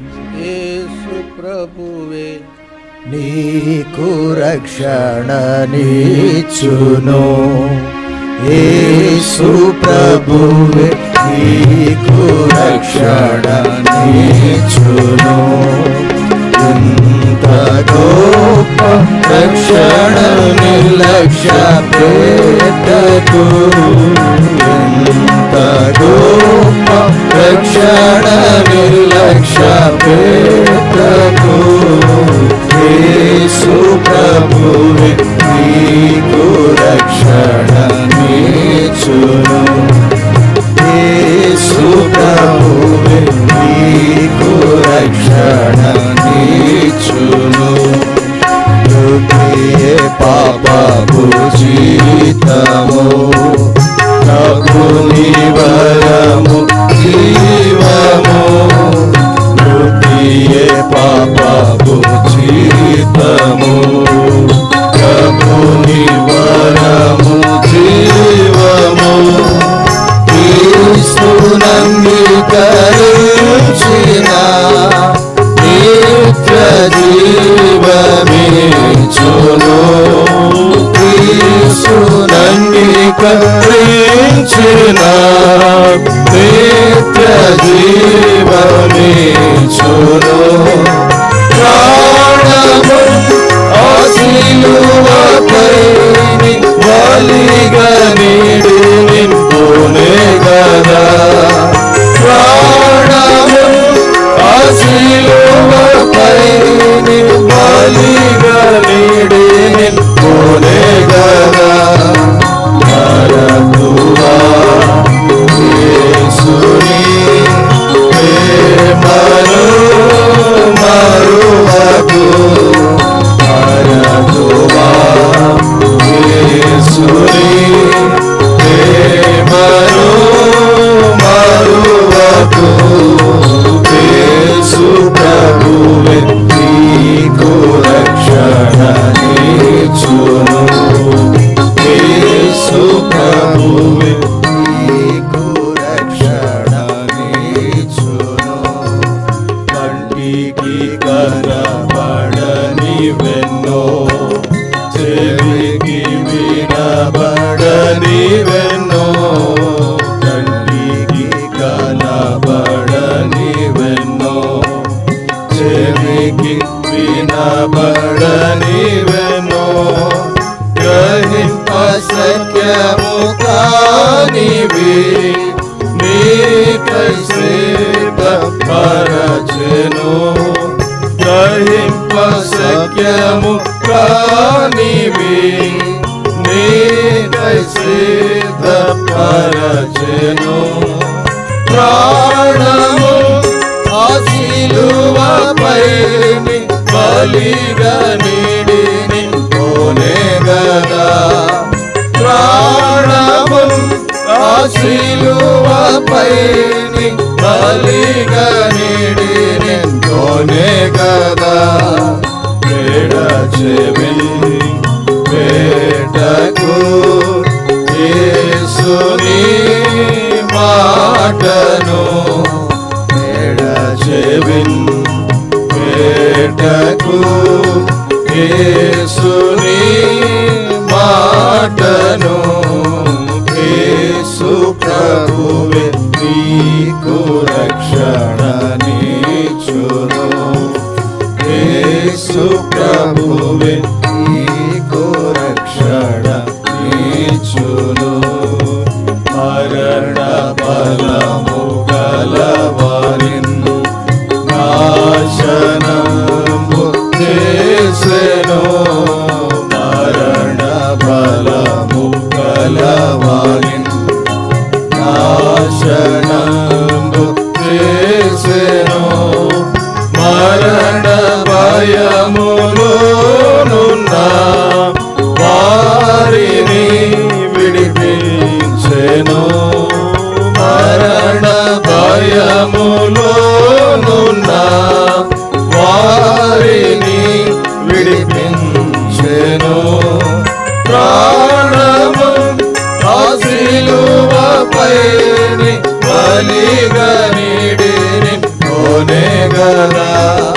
యేసు ప్రభువే. నీకు రక్షణ నీచును. యేసు ప్రభువే నీకు రక్షణ నీచును. ఇంత గొప్ప రక్షణ నిర్లక్ష్య పెట్టకు. రక్షణ నిర్లక్ష పెట్టకు యేసు ప్రభువే నీకు రక్షణ నీచును యేసు ప్రభువే నీకు రక్షణ నీచును హృదయ పాపపు జీతము నంగీకరించిన నిత్య జీవమే చును ప్రాణము ఆశీలువపై బలిగా నీడు. నీచును నిత్యము కానివి నీకై సేవ పరచెను ప్రాణము ఆశీలువపై బలిగను. మాటను వేడ చెవిన్ పేటకు కేసుని మాటను యేసు ప్రభువే నీకు பலவானின் நாசனம்பு பேசினோ மரண பயம் ఆశీలువపై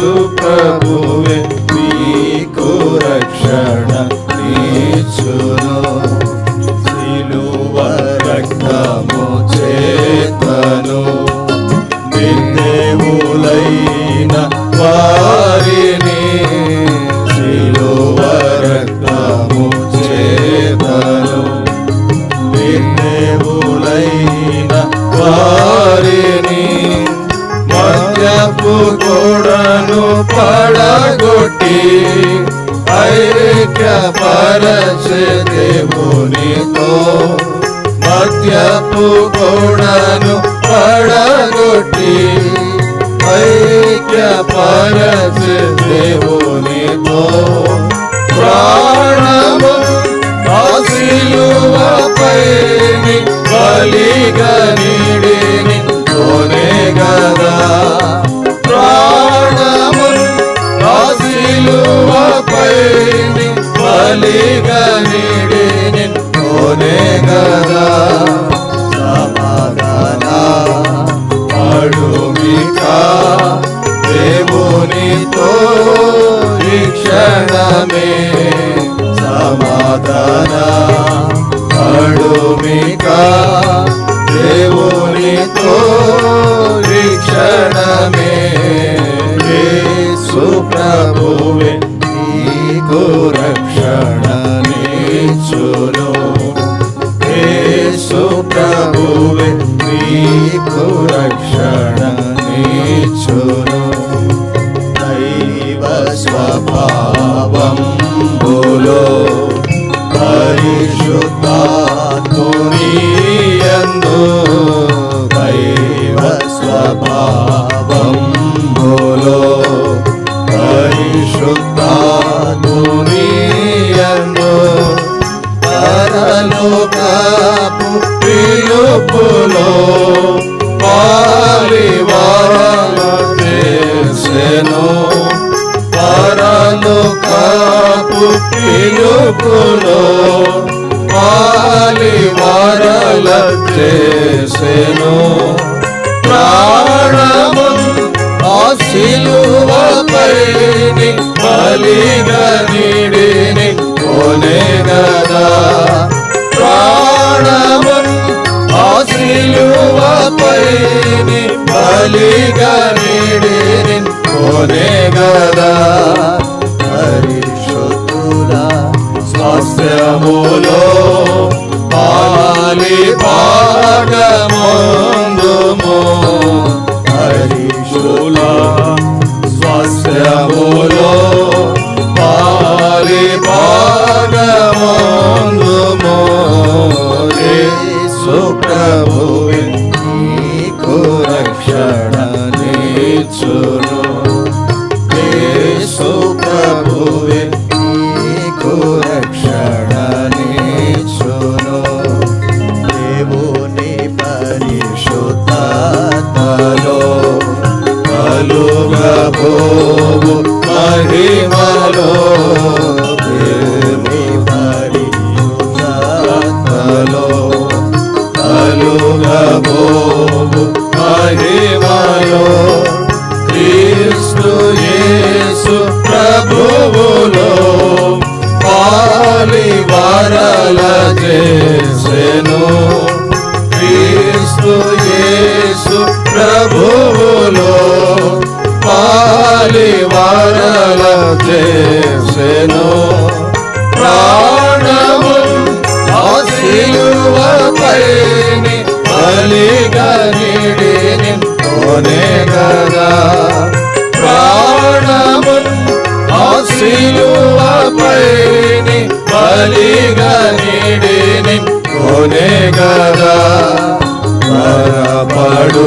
యేసు మద్యపు కొడను పడగొట్టి ఐక్య పరచే దేవునితో ప్రాణము ఆశిలువపై బలిగా నీడిని కొనే గదా. ప్రాణము ఆశిలువపై బలిగా నీడిని కొనే గదా. క్షణమే సమాధాన అడుమిక దేవునితో ఈ క్షణమే నీకు రక్షణ నీచును యేసు నీకు రక్షణ నీచును స్వభావంబులో పరిశుద్ధాత్మునియందు దైవ స్వభావం పిలుపులో పాలివారల చేసెను. ప్రాణము ఆశిలువపై బలిగా నీడిని కొనే గదా ప్రాణము ఆశిలువపై బలిగా నీడిని కొనే గదా ಬಲಿಗ ನೀಡಿ ನಿನ್ ಕೊನೆಗದ ಪರಪಡು